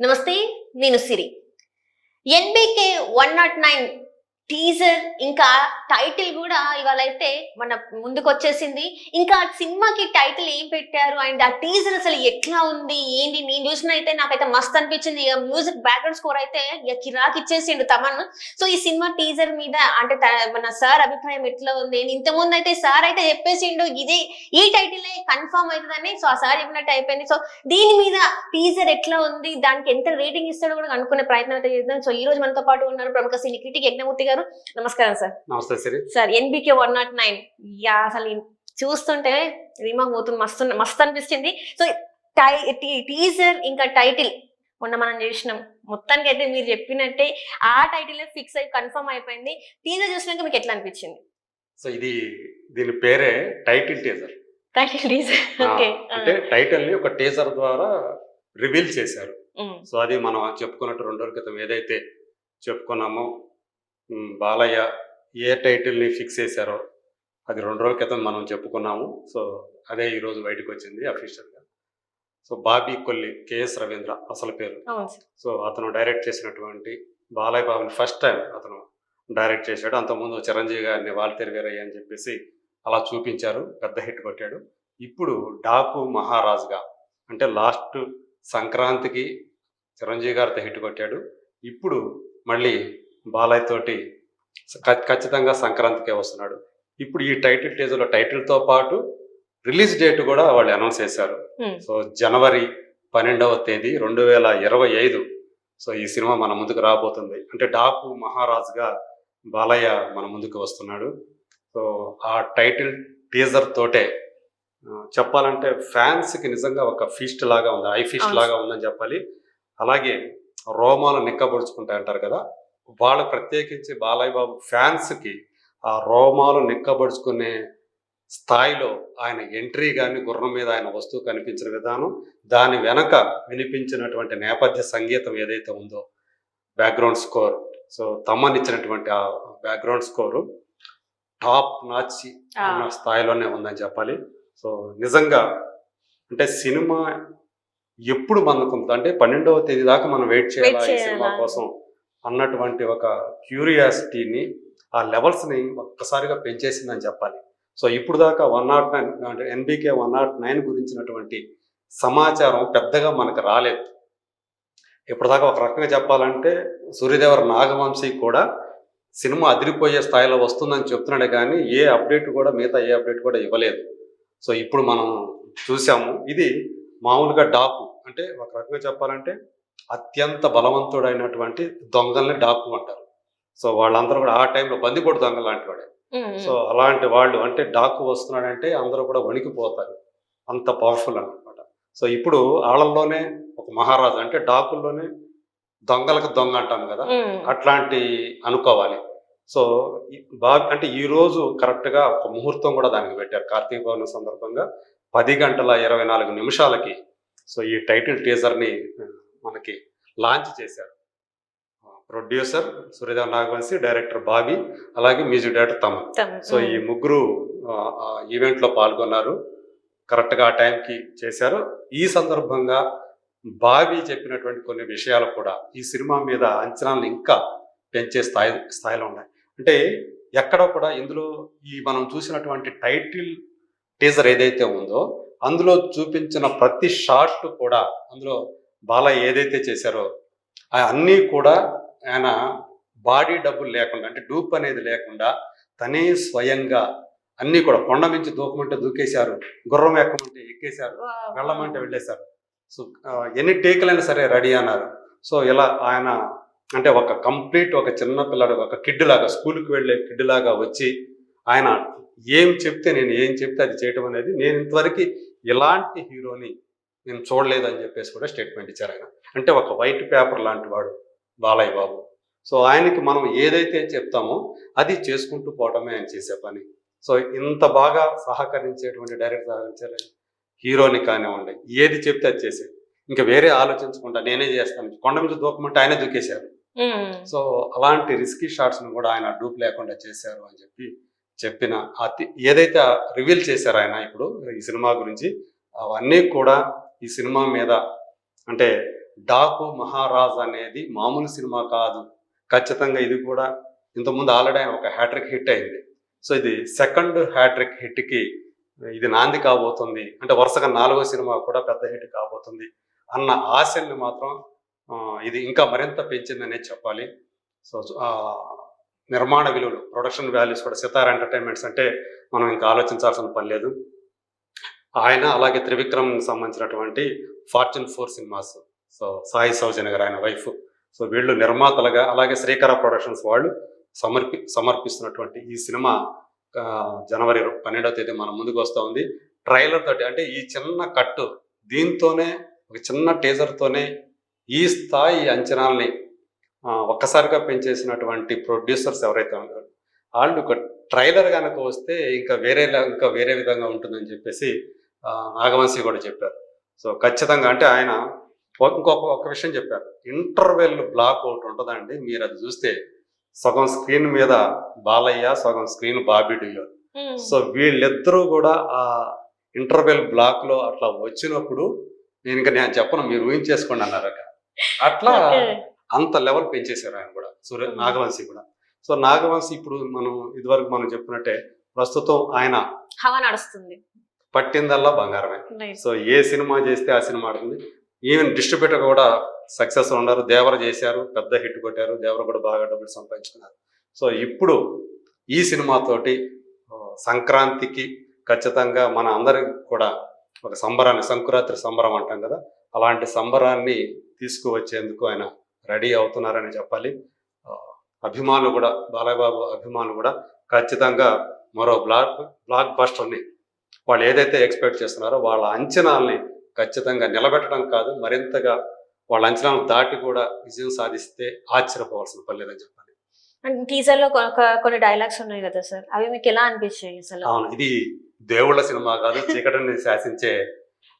నమస్తే నేను Siri. NBK one not nine teaser ఇంకా టైటిల్ కూడా ఇవాళ అయితే మన ముందుకు వచ్చేసింది ఇంకా ఆ సినిమాకి టైటిల్ ఏం పెట్టారు? అండ్ ఆ టీజర్ అసలు ఎట్లా ఉంది? ఏంది? నేను చూసిన అయితే నాకైతే మస్త్ అనిపించింది. ఇక మ్యూజిక్ బ్యాక్గ్రౌండ్ స్కోర్ అయితే ఇక కిరాక్ ఇచ్చేసిండు తమన్. సో ఈ సినిమా టీజర్ మీద అంటే మన సార్ అభిప్రాయం ఎట్లా ఉంది? ఇంత ముందు అయితే సార్ అయితే చెప్పేసిండు ఇది ఈ టైటిల్ కన్ఫర్మ్ అవుతుందని. సో ఆ సార్ చెప్పినట్టు అయిపోయింది. సో దీని మీద టీజర్ ఎట్లా ఉంది? దానికి ఎంత రేటింగ్ ఇస్తాడో కూడా అనుకునే ప్రయత్నం అయితే చేద్దాం. సో ఈ రోజు మనతో పాటు ఉన్నారు ప్రముఖ సినీ క్రిటిక్ యజ్ఞమూర్తి గారు. నమస్కారం సార్. నమస్తే Siri. Sir NBK one nought nine. Yeah అసలు చూస్తుంటే రీమాక్ పోతుంది. మస్తు మస్తు అనిపిస్తుంది. సో టై టీజర్ ఇంకా టైటిల్ మొన్న మనం చేసినాం. మొత్తానికి అయితే మీరు చెప్పినట్టే ఆ టైటిల్ ఫిక్స్ అయి కన్ఫర్మ్ అయిపోయింది. టీజర్ చూసినాక మీకు ఎట్లా అనిపించింది? సో ఇది దీని పేరే title teaser. Title teaser. Okay. అంటే టైటిల్ని ఒక టీజర్ ద్వారా రివీల్ చేశారు. సో అది మనం చెప్పుకున్నట్టు రెండు రోజుల క్రితం ఏదైతే చెప్పుకున్నామో బాలయ్య ఏ టైటిల్ని ఫిక్స్ చేశారో అది రెండు రోజుల క్రితం మనం చెప్పుకున్నాము. సో అదే ఈ రోజు బయటకు వచ్చింది అఫీషియల్గా సో బాబీ కొల్లి కేఎస్ రవీంద్ర అసలు పేరు. సో అతను డైరెక్ట్ చేసినటువంటి బాలయ్య బాబుని ఫస్ట్ టైం అతను డైరెక్ట్ చేశాడు. అంతకుముందు చిరంజీవి గారిని వాల్తేరు వీరయ్య అని చెప్పేసి అలా చూపించారు. పెద్ద హిట్ కొట్టాడు. ఇప్పుడు డాకు మహారాజుగా అంటే లాస్ట్ సంక్రాంతికి చిరంజీవి గారితో హిట్ కొట్టాడు. ఇప్పుడు మళ్ళీ బాలయ్య తోటి ఖచ్చితంగా సంక్రాంతికే వస్తున్నాడు. ఇప్పుడు ఈ టైటిల్ టేజర్లో టైటిల్తో పాటు రిలీజ్ డేట్ కూడా వాళ్ళు అనౌన్స్ చేశారు. సో జనవరి పన్నెండవ తేదీ రెండు వేల ఇరవై ఐదు. సో ఈ సినిమా మన ముందుకు రాబోతుంది. అంటే డాకు మహారాజుగా బాలయ్య మన ముందుకు వస్తున్నాడు. సో ఆ టైటిల్ టీజర్ తోటే చెప్పాలంటే ఫ్యాన్స్కి నిజంగా ఒక ఫీస్ట్ లాగా ఉంది ఐ ఫీస్ట్. లాగా ఉందని చెప్పాలి. అలాగే రోమాలు నిక్కబొడుచుకుంటాయి అంటారు కదా వాళ్ళు ప్రత్యేకించి బాలయ్య బాబు ఫ్యాన్స్కి ఆ రోమాలు నిక్కబడుచుకునే స్థాయిలో ఆయన ఎంట్రీ కానీ గుర్రం మీద ఆయన వస్తువు కనిపించిన విధానం దాని వెనక వినిపించినటువంటి నేపథ్య సంగీతం ఏదైతే ఉందో బ్యాక్గ్రౌండ్ స్కోర్. సో తమ్మని ఇచ్చినటువంటి ఆ బ్యాక్గ్రౌండ్ స్కోరు టాప్ నాచి ఉన్న స్థాయిలోనే ఉందని చెప్పాలి. సో నిజంగా అంటే సినిమా ఎప్పుడు మనకు అంటే పన్నెండవ తేదీ దాకా మనం వెయిట్ చేయాలా సినిమా? కోసం? అన్నటువంటి ఒక క్యూరియాసిటీని ఆ లెవెల్స్ని ఒక్కసారిగా పెంచేసిందని చెప్పాలి. సో ఇప్పుడు దాకా వన్ నాట్ నైన్ అంటే ఎన్బికే వన్ నాట్ నైన్ గురించినటువంటి సమాచారం పెద్దగా మనకు రాలేదు. ఇప్పుడు దాకా ఒక రకంగా చెప్పాలంటే సూర్యదేవర నాగవంశీ కూడా సినిమా అదిరిపోయే స్థాయిలో వస్తుందని చెప్తున్నాడే కానీ ఏ అప్డేట్ కూడా మిగతా ఏ అప్డేట్ కూడా ఇవ్వలేదు. సో ఇప్పుడు మనం చూసాము ఇది మామూలుగా డాకు అంటే ఒక రకంగా చెప్పాలంటే అత్యంత బలవంతుడైనటువంటి దొంగల్ని డాకు అంటారు సో వాళ్ళందరూ కూడా ఆ టైంలో బందిపోటు దొంగ లాంటి వాడే సో అలాంటి వాళ్ళు అంటే డాకు వస్తున్నాడంటే అందరూ కూడా వణికిపోతారు. అంత పవర్ఫుల్ అన్నమాట. సో ఇప్పుడు వాళ్ళల్లోనే ఒక మహారాజు అంటే డాకుల్లోనే దొంగలకు దొంగ అంటాం కదా అట్లాంటి అనుకోవాలి. సో బా అంటే ఈ రోజు కరెక్ట్గా ఒక ముహూర్తం కూడా దానికి పెట్టారు. కార్తీక పౌర్ణమి సందర్భంగా పది గంటల ఇరవై నాలుగు నిమిషాలకి. సో ఈ టైటిల్ టీజర్ని ఆ, మనకి లాంచ్ చేశారు. ప్రొడ్యూసర్ సూర్యదేవ్ నాగవంశి డైరెక్టర్ బాబీ అలాగే మ్యూజిక్ డైరెక్టర్ తమన్. సో ఈ ముగ్గురు ఈవెంట్లో పాల్గొన్నారు. కరెక్ట్గా ఆ టైంకి చేశారు. ఈ సందర్భంగా బాబీ చెప్పినటువంటి కొన్ని విషయాలు కూడా ఈ సినిమా మీద అంచనాలను ఇంకా పెంచే స్థాయి స్థాయిలో ఉన్నాయి. అంటే ఎక్కడ కూడా ఇందులో ఈ మనం చూసినటువంటి టైటిల్ టీజర్ ఏదైతే ఉందో అందులో చూపించిన ప్రతి షాట్ కూడా అందులో బాలయ్య ఏదైతే చేశారో అన్నీ కూడా ఆయన బాడీ డబ్బులు లేకుండా అంటే డూప్ అనేది లేకుండా తనే స్వయంగా అన్నీ కూడా కొండ మించి దూకమంటే దూకేశారు గుర్రం ఎక్కమంటే ఎక్కేశారు వెళ్ళమంటే వెళ్ళేశారు. సో ఎన్ని టేకులైనా సరే రెడీ అన్నారు. సో ఇలా ఆయన అంటే ఒక కంప్లీట్ ఒక చిన్న పిల్లడు ఒక కిడ్ లాగా స్కూల్కి వెళ్ళే కిడ్ లాగా వచ్చి ఆయన ఏం చెప్తే నేను ఏం చెప్తే అది చేయటం అనేది నేను ఇంతవరకు ఇలాంటి హీరోని నేను చూడలేదు అని చెప్పేసి కూడా స్టేట్మెంట్ ఇచ్చారు ఆయన. అంటే ఒక వైట్ పేపర్ లాంటి వాడు బాలయ్య బాబు. సో ఆయనకి మనం ఏదైతే చెప్తామో అది చేసుకుంటూ పోవటమే ఆయన చేసే పని. సో ఇంత బాగా సహకరించేటువంటి డైరెక్టర్ సహకరించారు హీరోని కానివ్వండి ఏది చెప్తే అది చేసేది ఇంకా వేరే ఆలోచించకుండా నేనే చేస్తాను. కొండ మీద దూకమంటే ఆయనే దూకేశారు. సో అలాంటి రిస్కీ షాట్స్ను కూడా ఆయన డూప్ లేకుండా చేశారు అని చెప్పి చెప్పిన అతి ఏదైతే రివీల్ చేశారు ఆయన ఇప్పుడు ఈ సినిమా గురించి అవన్నీ కూడా ఈ సినిమా మీద. అంటే డాకు మహారాజ్ అనేది మామూలు సినిమా కాదు. ఖచ్చితంగా ఇది కూడా ఇంతకుముందు ఆల్రెడీ ఒక హ్యాట్రిక్ హిట్ అయింది. సో ఇది సెకండ్ హ్యాట్రిక్ హిట్కి ఇది నాంది కాబోతుంది. అంటే వరుసగా నాలుగో సినిమా కూడా పెద్ద హిట్ కాబోతుంది అన్న ఆశల్ని మాత్రం ఇది ఇంకా మరింత పెంచిందనే చెప్పాలి. సో నిర్మాణ విలువలు ప్రొడక్షన్ వాల్యూస్ కూడా సితార్ ఎంటర్టైన్మెంట్స్ అంటే మనం ఇంకా ఆలోచించాల్సిన పని లేదు. ఆయన అలాగే త్రివిక్రమ్ సంబంధించినటువంటి Fortune Four Cinemas. So Sai Soujanya గారు ఆయన వైఫ్. సో వీళ్ళు నిర్మాతలుగా అలాగే శ్రీకర ప్రొడక్షన్స్ వాళ్ళు సమర్పి సమర్పిస్తున్నటువంటి ఈ సినిమా జనవరి పన్నెండవ తేదీ మన ముందుకు వస్తూ ఉంది. ట్రైలర్ తోటి అంటే ఈ చిన్న కట్టు దీంతోనే ఒక చిన్న టీజర్తోనే ఈ స్థాయి అంచనాల్ని ఒక్కసారిగా పెంచేసినటువంటి ప్రొడ్యూసర్స్ ఎవరైతే ఉన్నారో వాళ్ళు ఒక ట్రైలర్ కనుక వస్తే ఇంకా వేరే ఇంకా వేరే విధంగా ఉంటుందని చెప్పేసి నాగవంశీ కూడా చెప్పారు సో ఖచ్చితంగా అంటే ఆయన ఇంకొక ఒక విషయం చెప్పారు ఇంటర్వెల్ బ్లాక్ ఒకటి ఉంటుందండి మీరు అది చూస్తే సగం స్క్రీన్ మీద బాలయ్య సగం స్క్రీన్ బాబీ డియోల్. సో వీళ్ళిద్దరూ కూడా ఆ ఇంటర్వెల్ బ్లాక్లో అట్లా వచ్చినప్పుడు నేను ఇంకా నేను చెప్పను మీరు ఊహించేసుకోండి అన్నారు. అట్లా. అంత లెవెల్ పెంచేశారు ఆయన కూడా సూర్య. నాగవంశి కూడా సో నాగవంశి ఇప్పుడు మనం ఇదివరకు మనం చెప్పినట్టే ప్రస్తుతం ఆయన హవా నడుస్తుంది పట్టిందల్లా బంగారమే. సో ఏ సినిమా చేస్తే ఆ సినిమా ఆడుతుంది. ఈవెన్ డిస్ట్రిబ్యూటర్ కూడా సక్సెస్ ఉన్నారు. దేవర చేశారు పెద్ద హిట్ కొట్టారు. దేవర కూడా బాగా డబ్బులు సంపాదించుకున్నారు. సో ఇప్పుడు ఈ సినిమాతోటి సంక్రాంతికి ఖచ్చితంగా మన అందరికి కూడా ఒక సంబరాన్ని సంక్రాంతి సంబరం అంటాం కదా అలాంటి సంబరాన్ని తీసుకువచ్చేందుకు ఆయన రెడీ అవుతున్నారని చెప్పాలి. అభిమానులు కూడా బాలయ్యబాబు అభిమానులు కూడా ఖచ్చితంగా మరో బ్లాక్ బ్లాక్ బస్టర్ని వాళ్ళు ఏదైతే ఎక్స్పెక్ట్ చేస్తున్నారో వాళ్ళ అంచనాల్ని ఖచ్చితంగా నిలబెట్టడం కాదు మరింతగా వాళ్ళ అంచనాలు దాటి కూడా విజయం సాధిస్తే ఆశ్చర్యపోవాల్సిన పని లేదని చెప్పాలి. అండ్ టీజర్లో కొన్ని డైలాగ్స్ ఉన్నాయి కదా సార్ అవి మీకు ఎలా అనిపించాయి అసలు అవును ఇది దేవుళ్ళ సినిమా కాదు చీకటిని శాసించే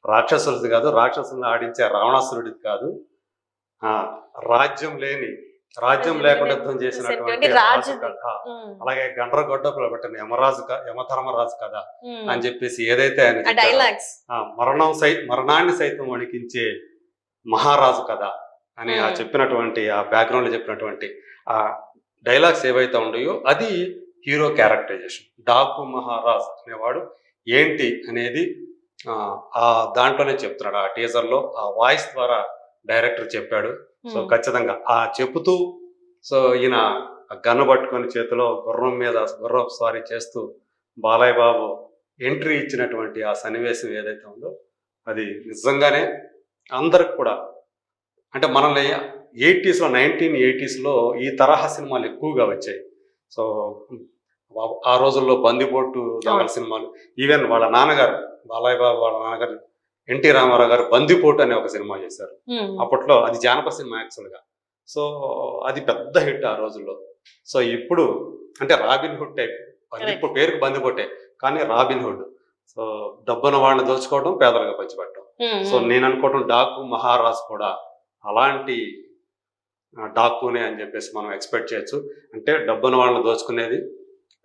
రాక్షసులది కాదు రాక్షసులను ఆడించే రావణాసురుడిది కాదు. ఆ రాజ్యం లేని రాజ్యం లేకుండా యుద్ధం చేసినటువంటి. అలాగే గండ్రగొడ్డపులో పెట్టిన యమరాజు యమధర్మరాజు కథ ఉమ్. అని చెప్పేసి ఏదైతే ఆయన మరణం సై మరణాన్ని సైతం వణికించే మహారాజు కథ అని ఆ. చెప్పినటువంటి ఆ బ్యాక్గ్రౌండ్లో చెప్పినటువంటి ఆ డైలాగ్స్ ఏవైతే ఉన్నాయో అది హీరో క్యారెక్టరైజేషన్ డాకు మహారాజ్ అనేవాడు ఏంటి అనేది ఆ, ఆ దాంట్లోనే చెప్తున్నాడు. ఆ టీజర్లో ఆ వాయిస్ ద్వారా డైరెక్టర్ చెప్పాడు. సో ఖచ్చితంగా ఆ చెబుతూ సో ఈయన గన్ను పట్టుకొని చేతిలో గుర్రం మీద గుర్రం స్వారీ చేస్తూ బాలయ్య బాబు ఎంట్రీ ఇచ్చినటువంటి ఆ సన్నివేశం ఏదైతే ఉందో అది నిజంగానే అందరికి కూడా అంటే మనల్ని ఎయిటీస్లో నైన్టీన్ ఎయిటీస్లో ఈ తరహా సినిమాలు ఎక్కువగా వచ్చాయి సో ఆ- రోజుల్లో బందిపోటు దొంగల. సినిమాలు ఈవెన్ వాళ్ళ నాన్నగారు బాలయ్య బాబు వాళ్ళ నాన్నగారు ఎన్టీ రామారావు గారు బందిపోటు అనే ఒక సినిమా చేశారు. అప్పట్లో అది జానపద సినిమా యాక్చువల్గా సో అది పెద్ద హిట్ ఆ రోజుల్లో. సో ఇప్పుడు అంటే రాబిన్ హుడ్ టైప్ ఇప్పుడు పేరుకు బందిపోటే కానీ రాబిన్ హుడ్. సో డబ్బున వాళ్ళని దోచుకోవడం పేదలుగా పంచిపెట్టడం. సో నేను అనుకోవడం డాకు మహారాజ్ కూడా అలాంటి డాకునే అని చెప్పేసి మనం ఎక్స్పెక్ట్ చేయొచ్చు. అంటే డబ్బున వాళ్ళని దోచుకునేది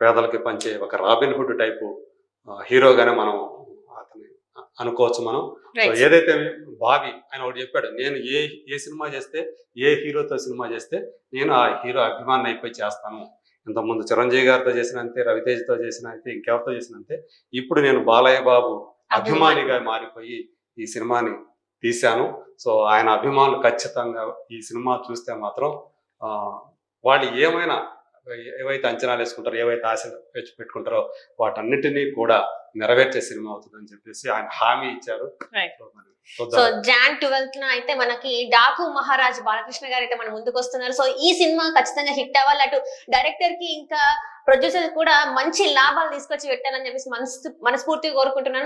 పేదలకి పంచే ఒక రాబిన్ హుడ్ టైపు హీరోగానే మనం అనుకోవచ్చు మనం. ఏదైతే బావి ఆయన ఒకటి చెప్పాడు నేను ఏ ఏ సినిమా చేస్తే ఏ హీరోతో సినిమా చేస్తే నేను ఆ హీరో అభిమాని అయిపోయి చేస్తాను. ఇంతకుముందు చిరంజీవి గారితో చేసినంతే రవితేజ్తో చేసినంతే ఇంకెవరితో చేసినంతే ఇప్పుడు నేను బాలయ్య బాబు అభిమానిగా మారిపోయి ఈ సినిమాని తీశాను. సో ఆయన అభిమానులు ఖచ్చితంగా ఈ సినిమా చూస్తే మాత్రం ఆ, వాళ్ళు ఏమైనా ఏవైతే అంచనాలు వేసుకుంటారో ఏవైతే ఆశలు పెట్టుకుంటారో వాటన్నిటినీ కూడా నెరవేర్చే సినిమా అవుతుందని చెప్పేసి ఆయన హామీ ఇచ్చారు. సో. జాన్ ట్వెల్త్ న అయితే మనకి డాకు మహారాజ్ బాలకృష్ణ గారు అయితే మన ముందుకు వస్తున్నారు సో ఈ సినిమా ఖచ్చితంగా హిట్ అవ్వాలి అటు డైరెక్టర్కి ఇంకా ప్రొడ్యూసర్ కూడా మంచి లాభాలు తీసుకొచ్చి పెట్టాలని చెప్పేసి మనస్ మనస్ఫూర్తిగా కోరుకుంటున్నాను